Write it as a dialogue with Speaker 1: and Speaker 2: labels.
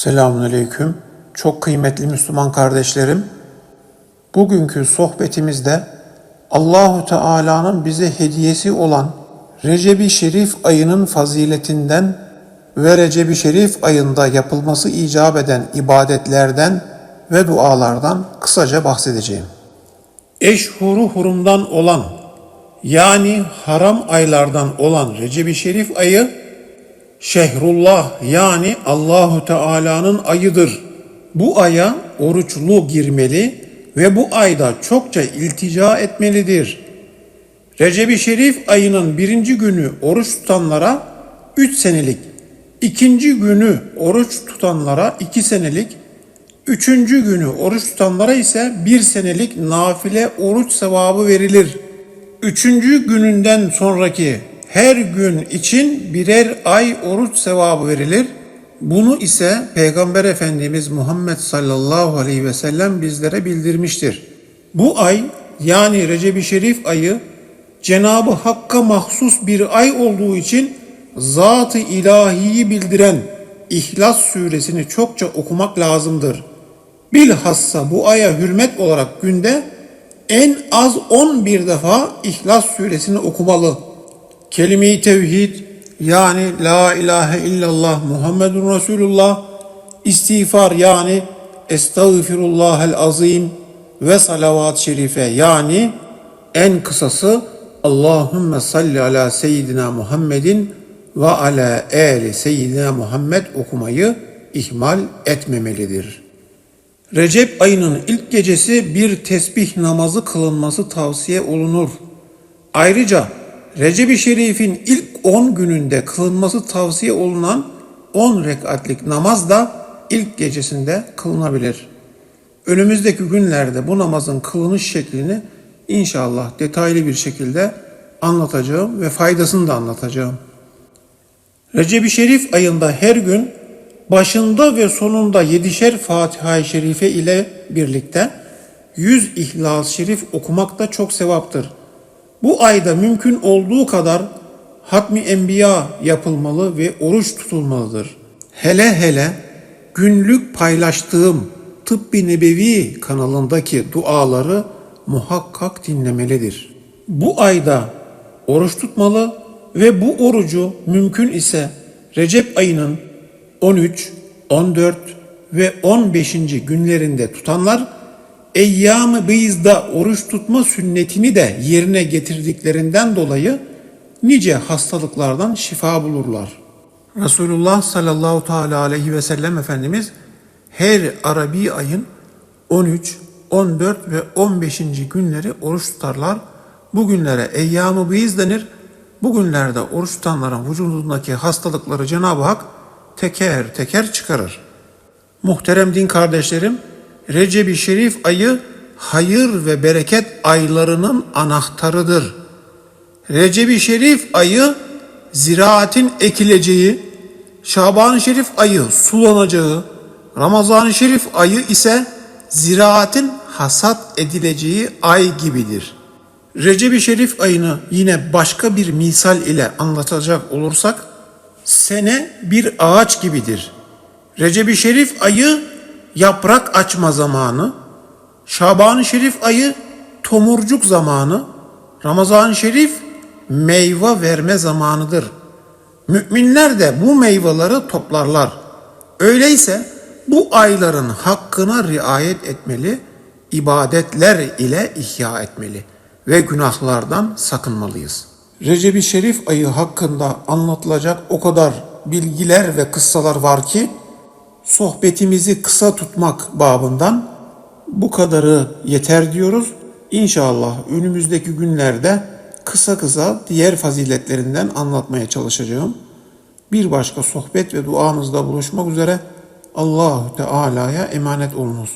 Speaker 1: Selamünaleyküm. Çok kıymetli Müslüman kardeşlerim. Bugünkü sohbetimizde Allahu Teala'nın bize hediyesi olan Recep-i Şerif ayının faziletinden ve Recep-i Şerif ayında yapılması icap eden ibadetlerden ve dualardan kısaca bahsedeceğim. Eşhuru hurumdan olan yani haram aylardan olan Recep-i Şerif ayı Şehrullah yani Allahu Teala'nın ayıdır. Bu aya oruçlu girmeli ve bu ayda çokça iltica etmelidir. Recep-i Şerif ayının birinci günü oruç tutanlara üç senelik, ikinci günü oruç tutanlara iki senelik, üçüncü günü oruç tutanlara ise bir senelik nafile oruç sevabı verilir. Üçüncü gününden sonraki her gün için birer ay oruç sevabı verilir. Bunu ise Peygamber Efendimiz Muhammed sallallahu aleyhi ve sellem bizlere bildirmiştir. Bu ay yani Recep-i Şerif ayı Cenabı Hakk'a mahsus bir ay olduğu için zat-ı ilahiyi bildiren İhlas suresini çokça okumak lazımdır. Bilhassa bu aya hürmet olarak günde en az 11 defa İhlas suresini okumalı. Kelime-i tevhid yani la ilahe illallah Muhammedun Resulullah istiğfar yani estağfirullahel azim ve salavat-ı şerife yani en kısası Allahümme salli ala seyyidina Muhammedin ve ala eli seyyidina Muhammed okumayı ihmal etmemelidir. Recep ayının ilk gecesi bir tesbih namazı kılınması tavsiye olunur. Ayrıca Recep-i Şerif'in ilk 10 gününde kılınması tavsiye olunan 10 rekatlik namaz da ilk gecesinde kılınabilir. Önümüzdeki günlerde bu namazın kılınış şeklini inşallah detaylı bir şekilde anlatacağım ve faydasını da anlatacağım. Recep-i Şerif ayında her gün başında ve sonunda yedişer Fatiha-i Şerife ile birlikte 100 İhlas-ı Şerif okumak da çok sevaptır. Bu ayda mümkün olduğu kadar hatmi enbiya yapılmalı ve oruç tutulmalıdır. Hele hele günlük paylaştığım Tıbbi Nebevi kanalındaki duaları muhakkak dinlemelidir. Bu ayda oruç tutmalı ve bu orucu mümkün ise Recep ayının 13, 14 ve 15. günlerinde tutanlar Eyyam-ı Beyz'da oruç tutma sünnetini de yerine getirdiklerinden dolayı nice hastalıklardan şifa bulurlar. Resulullah sallallahu teala aleyhi ve sellem Efendimiz her Arabi ayın 13, 14 ve 15. günleri oruç tutarlar. Bu günlere Eyyam-ı Beyz denir. Bu günlerde oruç tutanların vücudundaki hastalıkları Cenab-ı Hak teker teker çıkarır. Muhterem din kardeşlerim, Recep-i Şerif ayı hayır ve bereket aylarının anahtarıdır. Recep-i Şerif ayı ziraatin ekileceği, Şaban-ı Şerif ayı sulanacağı, Ramazan-ı Şerif ayı ise ziraatin hasat edileceği ay gibidir. Recep-i Şerif ayını yine başka bir misal ile anlatacak olursak, sene bir ağaç gibidir. Recep-i Şerif ayı yaprak açma zamanı, Şaban-ı Şerif ayı tomurcuk zamanı, Ramazan-ı Şerif meyve verme zamanıdır. Müminler de bu meyveleri toplarlar. Öyleyse bu ayların hakkına riayet etmeli, ibadetler ile ihya etmeli ve günahlardan sakınmalıyız. Recep-i Şerif ayı hakkında anlatılacak o kadar bilgiler ve kıssalar var ki sohbetimizi kısa tutmak babından bu kadarı yeter diyoruz. İnşallah önümüzdeki günlerde kısa kısa diğer faziletlerinden anlatmaya çalışacağım. Bir başka sohbet ve duamızda buluşmak üzere Allahu Teala'ya emanet olunuz.